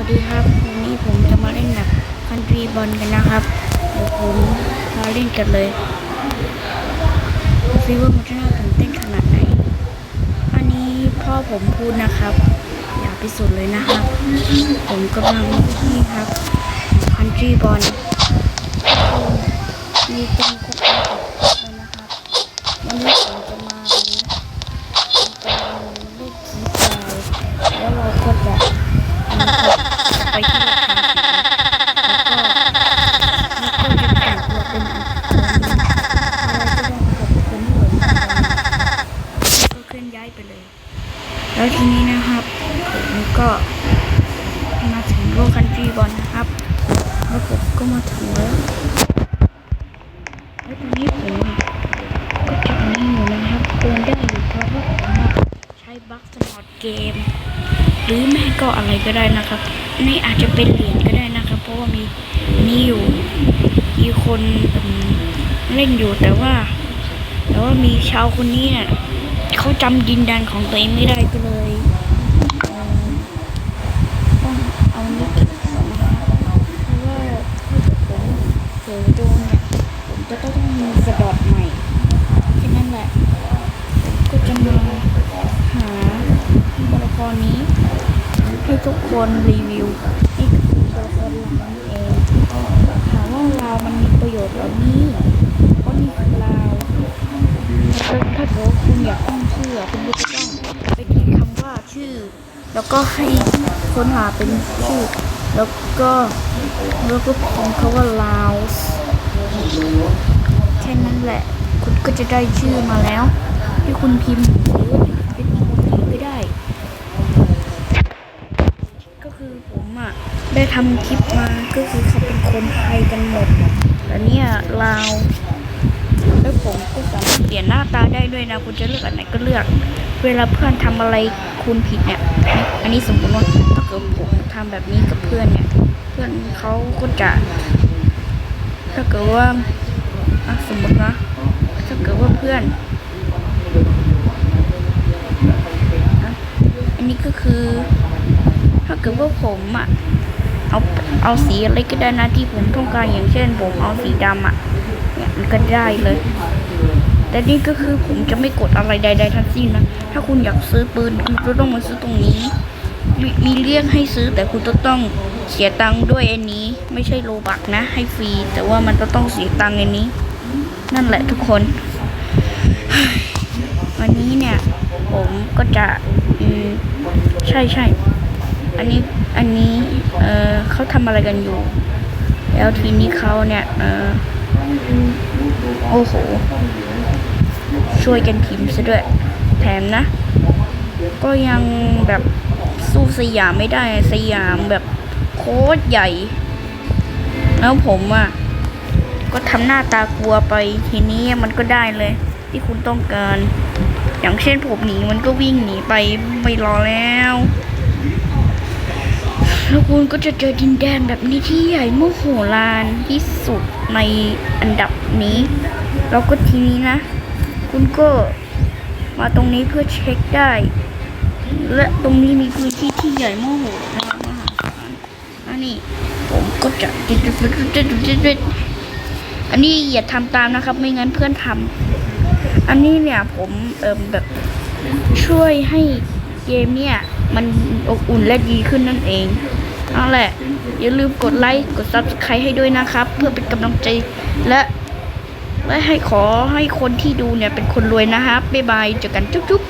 วัสดีครับ วันนี้ผมจะมาเล่นแบบคันทรีบอลกันนะครับเดี๋ยวผมมาเล่นกันเลยดูซิว่ามันจะน่าตื่นเต้นขนาดไหน อันนี้พ่อผมพูดนะครับ อยากพิสูจน์เลยนะครับ ผมกำลังนี่ครับคันทรีบอลมีเต็มคุกเที่รถคันแล้วก็แล้วก็จะแต่งตัวเป็นอะไรก็ได้กับคนที่เหมือนกันก็เคลื่อนย้ายไปเลย แล้วทีนี้นะครับผมก็มาถึงโลกคันทรีบอลนะครับ แล้วผมก็มาถึงแล้วแล้วตอนนี้ผมก็จะอันนี้อยู่นะครับเดินได้อยู่เพราะว่าผมใช้บัคสปอร์ตเกม หรือไม่ก็อะไรก็ได้นะครับนี่อาจจะเป็นเหรียญก็ได้นะครับ เพราะว่ามีนี่อยู่มีคนเล่นอยู่แต่ว่า แต่ว่ามีชาวคนนี้เนี่ยเขาจำดินแดนของตัวเองไม่ได้ก็เลยเอ่อต้องเอานี้เก็บก่อนนะครับเพราะว่าถ้าเกิดผมเผลอโดนเนี่ยผมจะต้องมีสะดอดใหม่แค่นั้นแหละ ก็จะมาหาตัวละครนี้ ให้ทุก คนรีวิวนี่คือตัวครหลังนี้เองถามว่าลาวมันมีประโยชน์หรอนี่เพราะนี่คือลาวแล้วถ้าเกิดว่าคุณอยากตั้งชื่อคุณก็จะต้องไปที่คำว่าชื่อ แล้วก็ให้ค้นหาเป็นชื่อ แล้วก็แล้วก็พิมพ์คำว่าลาวแค่นั้นแหละ คุณก็จะได้ชื่อมาแล้ว ที่คุณพิมพ์หรือว่าเป็นอีโมจิก็ได้ ก็คือผมอะ ได้ ทำคลิปมาก็คือเขาเป็นคนไทยกันหมดแต่เนี่ยลาวแล้วผมก็สามารถเปลี่ยนหน้าตาได้ด้วยนะ คุณจะเลือกอันไหนก็เลือก เวลาเพื่อนทำอะไรคุณผิดเนี่ย อันนี้สมมติว่าถ้าเกิดผมทำแบบนี้กับเพื่อนเนี่ย เพื่อนเขาก็จะถ้าเกิดว่าอะสมมตินะถ้าเกิดว่าเพื่อนอันนี้ก็คือ ถ้าเกิดว่าผมอะ เอาเอาสีอะไรก็ได้นะที่ผมต้องการอย่างเช่น ผมเอาสีดำอะเนี่ยมันก็ได้เลย แต่นี่ก็คือผมจะไม่กดอะไรใด ๆ ทั้งสิ้นนะ ถ้าคุณอยากซื้อปืนคุณก็ต้องมาซื้อตรงนี้มมีเรียกให้ซื้อแต่คุณจะต้องเสียตังค์ด้วยอันนี้ ไม่ใช่โลบักนะ ให้ฟรีแต่ว่ามันจะต้องเสียตังค์อันนี้ นั่นแหละทุกคน วันนี้เนี่ย ผมก็จะอืมใช่ใช่ อันนี้อันนี้เอ่อเขาทำอะไรกันอยู่ แล้วทีนี้เขาเนี่ยเออโอ้โห ช่วยกันพิมพ์ซะด้วย แถมนะ ก็ยังแบบสู้สยามไม่ได้สยามแบบโคตรใหญ่ แล้วผมอะ ก็ทำหน้าตากลัวไปทีนี้มันก็ได้เลย ที่คุณต้องการ อย่างเช่นผมหนีมันก็วิ่งหนีไปไม่รอแล้ว แล้วคุณก็จะเจอดินแดนแบบนี้ที่ใหญ่โมโหลานที่สุดในอันดับนี้ แล้วก็ทีนี้นะ คุณก็มาตรงนี้เพื่อเช็คได้ และตรงนี้มีพื้นที่ที่ใหญ่โมโหลานมหาศาลอันนี้ผมก็จะอันนี้อย่าทำตามนะครับ ไม่งั้นเพื่อนทำอันนี้เนี่ยผมเอิมแบบช่วยให้เกมเนี่ยมันอบอุ่นและดีขึ้นนั่นเอง เอาแหละ อย่าลืมกดไลค์กด subscribe ให้ด้วยนะครับ เพื่อเป็นกำลังใจและและให้ขอให้คนที่ดูเนี่ยเป็นคนรวยนะครับบ๊ายบายเจอกันจุ๊บ